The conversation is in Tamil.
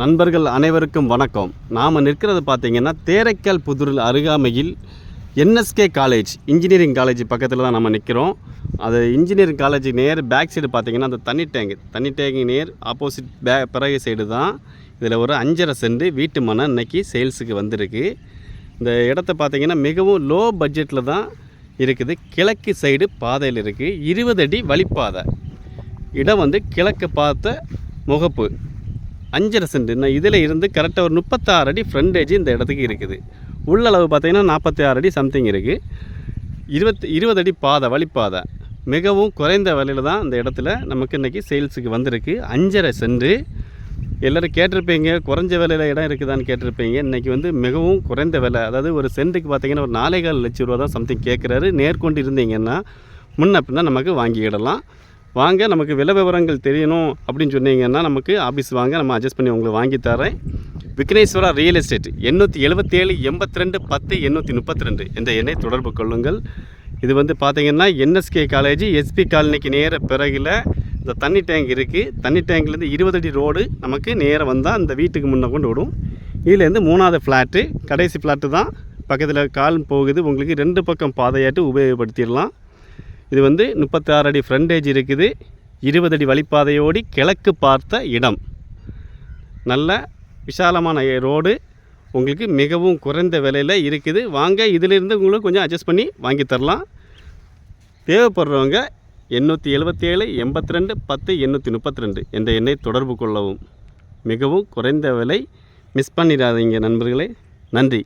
நண்பர்கள் அனைவருக்கும் வணக்கம். நாம் நிற்கிறது பார்த்திங்கன்னா தேரைக்கால் புதூரில் அருகாமையில் என்எஸ்கே காலேஜ் இன்ஜினியரிங் காலேஜ் பக்கத்தில் தான் நம்ம நிற்கிறோம். அது இன்ஜினியரிங் காலேஜ் நேர் பேக் சைடு பார்த்திங்கன்னா அந்த தண்ணி டேங்க் தண்ணி டேங்க் நேர் ஆப்போசிட் பே பிறகு சைடு தான் இதில் ஒரு அஞ்சரை சென்ட் வீட்டு மனை இன்றைக்கி சேல்ஸுக்கு வந்திருக்கு. இந்த இடத்த பார்த்தீங்கன்னா மிகவும் லோ பட்ஜெட்டில் தான் இருக்குது. கிழக்கு சைடு பாதையில் இருக்குது இருபது அடி வழிப்பாதை. இடம் வந்து கிழக்கு பார்த்த முகப்பு. அஞ்சரை சென்ட். நான் இதில் இருந்து கரெக்டாக ஒரு முப்பத்தாறு அடி ஃப்ரண்டேஜ் இந்த இடத்துக்கு இருக்குது. உள்ளளவு பார்த்தீங்கன்னா நாற்பத்தி ஆறு அடி சம்திங் இருக்குது இருபத்தி இருபது அடி பாதை வழிப்பாதை. மிகவும் குறைந்த விலையில் தான் இந்த இடத்துல நமக்கு இன்றைக்கி சேல்ஸுக்கு வந்திருக்கு. அஞ்சரை சென்று எல்லோரும் கேட்டிருப்பீங்க குறைஞ்ச விலையில் இடம் இருக்குதான்னு கேட்டிருப்பீங்க. இன்றைக்கி வந்து மிகவும் குறைந்த விலை. அதாவது ஒரு சென்ட்டுக்கு பார்த்தீங்கன்னா ஒரு நாலே கால் லட்ச ரூபா தான் சம்திங் கேட்குறாரு. நேர்கொண்டு இருந்தீங்கன்னா முன்ன பின்ன நமக்கு வாங்கிக்கிடலாம் வாங்க நமக்கு விலை விவரங்கள் தெரியணும் அப்படின்னு சொன்னீங்கன்னா நமக்கு ஆஃபீஸ் வாங்க நம்ம அட்ஜஸ்ட் பண்ணி உங்களுக்கு வாங்கி தரேன். விக்னேஸ்வரா ரியல் எஸ்டேட் எண்ணூற்றி எழுபத்தேழு எண்பத்தி ரெண்டு பத்து எண்ணூற்றி முப்பத்தி ரெண்டு இந்த எண்ணை தொடர்பு கொள்ளுங்கள். இது வந்து பார்த்தீங்கன்னா என்எஸ்கே காலேஜ் எஸ்பி காலனிக்கு நேர பிறகில் இந்த தண்ணி டேங்க் இருக்குது தண்ணி டேங்க்லேருந்து இருபது அடி ரோடு நமக்கு நேராக வந்தால் அந்த வீட்டுக்கு முன்னே கொண்டு விடும் இதுலேருந்து மூணாவது ஃப்ளாட்டு கடைசி ஃப்ளாட்டு தான். பக்கத்தில் கால் போகுது உங்களுக்கு ரெண்டு பக்கம் பாதையாட்டு உபயோகப்படுத்திடலாம். இது வந்து முப்பத்தாறு அடி ஃப்ரண்டேஜ் இருக்குது. இருபது அடி வழிப்பாதையோடி கிழக்கு பார்த்த இடம். நல்ல விசாலமான ரோடு உங்களுக்கு மிகவும் குறைந்த விலையில் இருக்குது. வாங்க இதிலிருந்து உங்களுக்கு கொஞ்சம் அட்ஜஸ்ட் பண்ணி வாங்கி தரலாம். தேவைப்படுறவங்க எண்ணூற்றி எழுபத்தேழு எண்பத்தி ரெண்டு பத்து எண்ணூற்றி முப்பத்தி ரெண்டு என்ற எண்ணை தொடர்பு கொள்ளவும். மிகவும் குறைந்த விலை. மிஸ் பண்ணிடாதீங்க நண்பர்களே. நன்றி.